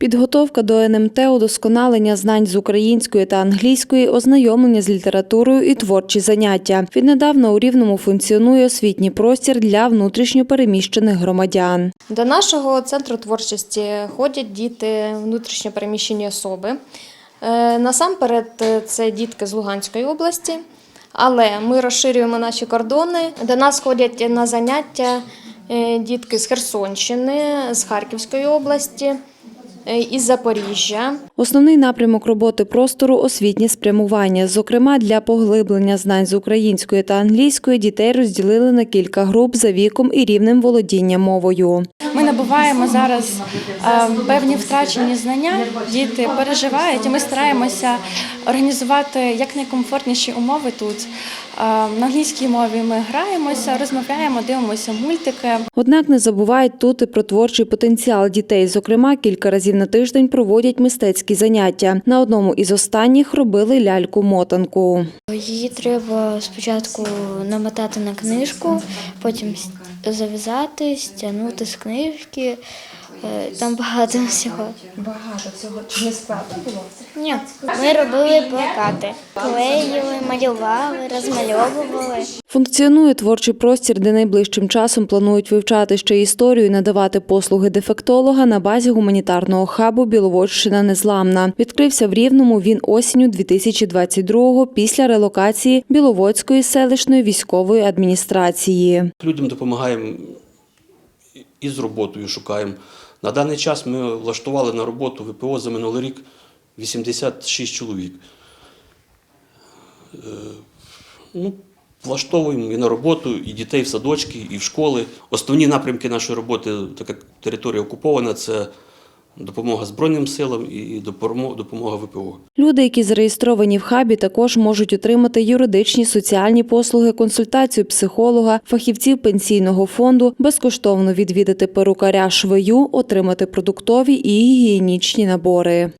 Підготовка до НМТ, удосконалення знань з української та англійської, ознайомлення з літературою і творчі заняття. Віднедавна у Рівному функціонує освітній простір для внутрішньо переміщених громадян. До нашого центру творчості ходять діти внутрішньо переміщені особи. Е, Насамперед, е, це дітки з Луганської області, але ми розширюємо наші кордони. До нас ходять на заняття е, дітки з Херсонщини, з Харківської області, із Запоріжжя. Основний напрямок роботи простору освітнє спрямування. Зокрема, для поглиблення знань з української та англійської дітей розділили на кілька груп за віком і рівнем володіння мовою. Ми набуваємо зараз е, певні втрачені знання. Діти переживають, і ми стараємося організувати якнайкомфортніші умови тут. На англійській мові ми граємося, розмовляємо, дивимося мультики. Однак не забувають тут і про творчий потенціал дітей. Зокрема, кілька разів на тиждень проводять мистецькі заняття. На одному із останніх робили ляльку-мотанку. Її треба спочатку намотати на книжку, потім зав'язати, стягнути з книжки. Е, Там багато всього. Багато всього. Чи не складно було. Ні, ми робили плакати, клеїли, малювали, розмальовували. Функціонує творчий простір, де найближчим часом планують вивчати ще історію і надавати послуги дефектолога на базі гуманітарного хабу Біловодщина Незламна. Відкрився в Рівному він осінню 2022-го після релокації Біловодської селищної військової адміністрації. Людям допомагаємо і з роботою шукаємо. На даний час ми влаштували на роботу ВПО за минулий рік 86 чоловік. Е, Ну, влаштовуємо і на роботу, і дітей в садочки, і в школи. Основні напрямки нашої роботи, так як територія окупована, це допомога Збройним силам і допомо- допомога ВПО. Люди, які зареєстровані в хабі, також можуть отримати юридичні соціальні послуги, консультацію психолога, фахівців пенсійного фонду, безкоштовно відвідати перукаря швею, отримати продуктові і гігієнічні набори.